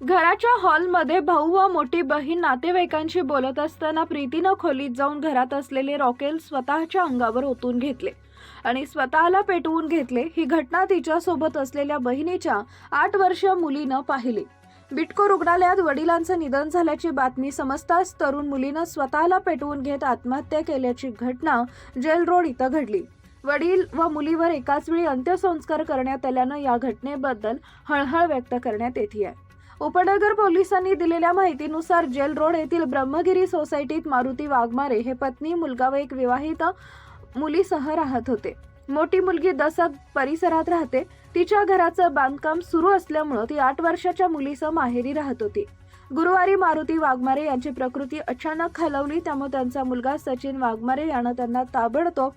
घराच्या हॉलमध्ये भाऊ व मोठी बहीण नातेवाईकांशी बोलत असताना प्रीतीनं खोलीत जाऊन घरात असलेले रॉकेल स्वतःच्या अंगावर ओतून घेतले आणि स्वतःला पेटवून घेतले ही घटना तिच्यासोबत असलेल्या बहिणीच्या आठ वर्षीय मुलीनं पाहिली. बिटको रुग्णालयात वडिलांचं निधन झाल्याची बातमी समजताच तरुण मुलीनं स्वतःला पेटवून घेत आत्महत्या केल्याची घटना जेल रोड इथं घडली. वडील व मुलीवर एकाच वेळी अंत्यसंस्कार करण्यात आल्यानं या घटनेबद्दल हळहळ व्यक्त करण्यात येते आहे. उपनगर पोलिसांनी दिलेल्या माहितीनुसार जेल रोड येथील ब्रह्मगिरी सोसायटीत मारुती वाघमारे हे पत्नी मुलगा व एक विवाहित मुलीसह राहत होते. मोठी मुलगी दसक परिसरात राहते. तिच्या घराचं बांधकाम सुरू असल्यामुळं ती आठ वर्षाच्या मुलीसह माहेरी राहत होती. गुरुवारी मारुती वाघमारे यांची प्रकृती अचानक खालवली त्यामुळे त्यांचा मुलगा सचिन वाघमारे यानं त्यांना ताबडतोब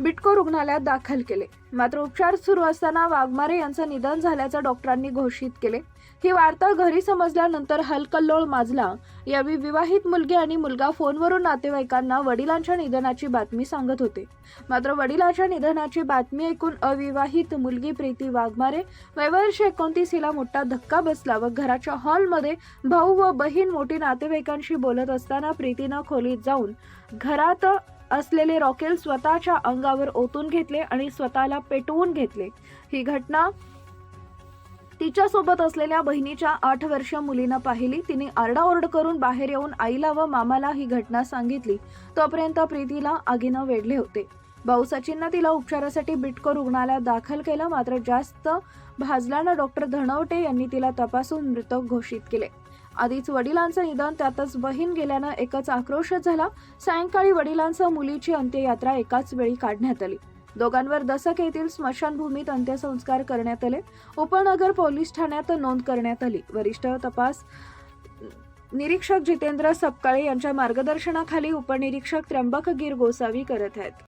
बिटको रुग्णालयात दाखल केले. मात्र उपचार सुरू असताना वाघमारे यांचं निधन झाल्याचं डॉक्टरांनी घोषित केले. ही वार्ता घरी समजल्यानंतर हलकल्लोळ माजला. यावेळी विवाहित मुलगी आणि मुलगा फोनवरून नातेवाईकांना वडिलांच्या निधनाची बातमी सांगत होते. मात्र वडिलांच्या निधनाची बातमी ऐकून अविवाहित मुलगी प्रीती वाघमारे वयवर्ष एकोणतीस हिला मोठा धक्का बसला व घराच्या हॉलमध्ये भाऊ व बहीण मोठी नातेवाईकांशी बोलत असताना प्रीतीनं खोलीत जाऊन घरात असलेले रॉकेल स्वतःच्या अंगावर ओतून घेतले आणि स्वतःला पेटवून घेतले. ही घटना तिच्यासोबत असलेल्या बहिणीच्या आठ वर्ष मुलीनं पाहिली. तिने आरडाओरड करून बाहेर येऊन आईला व मामाला ही घटना सांगितली. तोपर्यंत प्रीतीला आगीनं वेढले होते. भाऊ सचिननं तिला उपचारासाठी बिटको रुग्णालयात दाखल केलं. मात्र जास्त भाजल्यानं डॉक्टर धनवटे यांनी तिला तपासून मृत घोषित केले. आधीच वडिलांचं निधन त्यातच बहीण गेल्यानं एकच आक्रोश झाला. सायंकाळी वडिलांसह मुलीची अंत्ययात्रा एकाच वेळी काढण्यात आली. दोघांवर दसक येथील स्मशानभूमीत अंत्यसंस्कार करण्यात आले. उपनगर पोलीस ठाण्यात नोंद करण्यात आली. वरिष्ठ तपास निरीक्षक जितेंद्र सपकाळे यांच्या मार्गदर्शनाखाली उपनिरीक्षक त्र्यंबक गिर गोसावी करत आहेत.